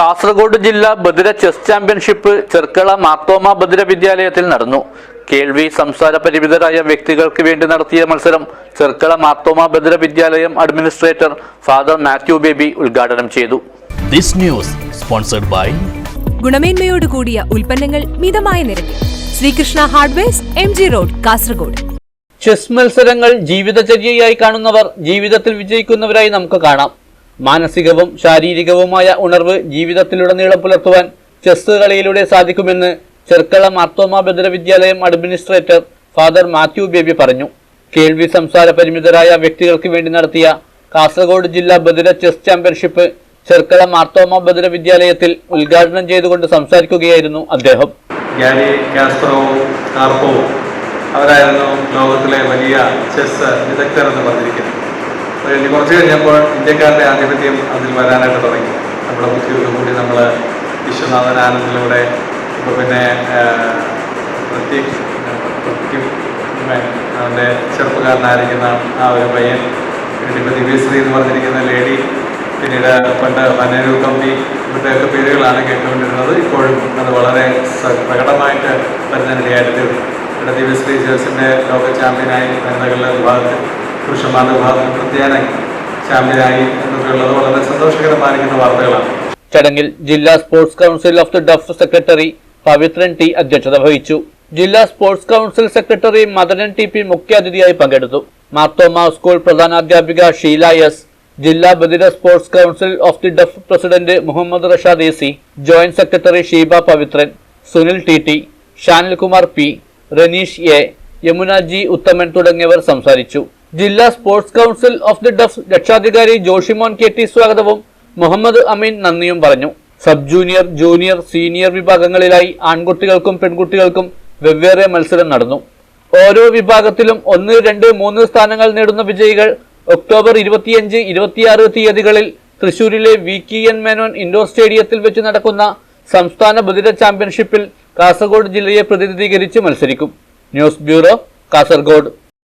കാസർഗോഡ് ജില്ലാ ബദിര chess championship Cherkala Marthoma ബദിര വിദ്യാലയത്തിൽ നടന്നു. കേൾവി സംസാര പരിമിതരായ വ്യക്തികൾക്ക് വേണ്ടി നടത്തിയ മത്സരം ചെർക്കള മാർത്തോമ ബദിര വിദ്യാലയം അഡ്മിനിസ്ട്രേറ്റർ ഫാദർ മാത്യു ബേബി ഉദ്ഘാടനം ചെയ്തു. This news sponsored by ഗുണമേന്മയോട് കൂടിയ ഉൽപ്പന്നങ്ങൾ മിതമായ നിരക്കിൽ. Sreekrishna hardwares M G road Kasaragod. Chess മത്സരങ്ങൾ ജീവിതചര്യയായി കാണുന്നവർ ജീവിതത്തിൽ വിജയിക്കുന്നവരായി നമുക്ക് കാണാം. മാനസികവും ശാരീരികവുമായ ഉണർവ് ജീവിതത്തിലുടനീളം പുലർത്തുവാൻ ചെസ് കളിയിലൂടെ സാധിക്കുമെന്ന് ചെർക്കള മാർത്തോമ ബദര വിദ്യാലയം അഡ്മിനിസ്ട്രേറ്റർ ഫാദർ മാത്യു ബേബി പറഞ്ഞു. കേൾവി സംസാര പരിമിതരായ വ്യക്തികൾക്ക് വേണ്ടി നടത്തിയ കാസർഗോഡ് ജില്ലാ ബദിര ചെസ് ചാമ്പ്യൻഷിപ്പ് ചെർക്കള മാർത്തോമ ബദിര വിദ്യാലയത്തിൽ ഉദ്ഘാടനം ചെയ്തുകൊണ്ട് സംസാരിക്കുകയായിരുന്നു അദ്ദേഹം. അവരായിരുന്നു ലോകത്തിലെ വലിയ ചെസ് വിദഗ്ധർ എന്ന് പറഞ്ഞിരിക്കുന്നത്. കുറച്ച് കഴിഞ്ഞപ്പോൾ ഇന്ത്യക്കാരുടെ ആധിപത്യം അതിൽ വരാനായിട്ട് തുടങ്ങി. നമ്മുടെ ബുദ്ധിയോട് കൂടി നമ്മൾ വിശ്വനാഥൻ ആനന്ദിലൂടെ ഇപ്പോൾ പിന്നെ പ്രത്യേക് അവന്റെ ചെറുപ്പക്കാരനായിരിക്കുന്ന ആ ഒരു പയ്യൻ പിന്നെ ഇപ്പോൾ ദിവ്യശ്രീ എന്ന് പറഞ്ഞിരിക്കുന്ന ലേഡി പിന്നീട് പണ്ട് മനേരു കമ്പി ഇവരുടെയൊക്കെ പേരുകളാണ് കേട്ടുകൊണ്ടിരുന്നത്. ഇപ്പോഴും അത് വളരെ പ്രകടമായിട്ട് വരുന്നതിനിടയായിട്ട് തീർന്നു. ഇവിടെ ദിവ്യശ്രീ ജേഴ്സിന്റെ ലോക ചാമ്പ്യനായി വനിതകളുടെ വിഭാഗത്തിൽ വളരെ ചടങ്ങിൽ ജില്ലാ sports council of the deaf secretary Pavithran T അധ്യക്ഷത വഹിച്ചു. ജില്ലാ sports council secretary Madanan T P മുഖ്യാതിഥിയായി പങ്കെടുത്തു. മാർത്തോമ സ്കൂൾ പ്രധാനാധ്യാപിക ഷീല എസ് ജില്ലാ Badira sports council of the deaf president Muhammad Rashad A C joint secretary Sheeba Pavithran Sunil T T Shanil Kumar P Ranish A Yamuna G Uthaman തുടങ്ങിയവർ സംസാരിച്ചു. ജില്ലാ sports council of the deaf രക്ഷാധികാരി Joshimon K T സ്വാഗതവും മുഹമ്മദ് അമീൻ നന്ദിയും പറഞ്ഞു. Sub junior junior senior വിഭാഗങ്ങളിലായി ആൺകുട്ടികൾക്കും പെൺകുട്ടികൾക്കും വെവ്വേറെ മത്സരം നടന്നു. ഓരോ വിഭാഗത്തിലും ഒന്ന് രണ്ട് മൂന്ന് സ്ഥാനങ്ങൾ നേടുന്ന വിജയികൾ ഒക്ടോബർ ഇരുപത്തിയഞ്ച് ഇരുപത്തിയാറ് തീയതികളിൽ തൃശൂരിലെ V K N Menon indoor സ്റ്റേഡിയത്തിൽ വെച്ച് നടക്കുന്ന സംസ്ഥാന ബദിര ചാമ്പ്യൻഷിപ്പിൽ കാസർഗോഡ് ജില്ലയെ പ്രതിനിധീകരിച്ച് മത്സരിക്കും. News bureau Kasaragod.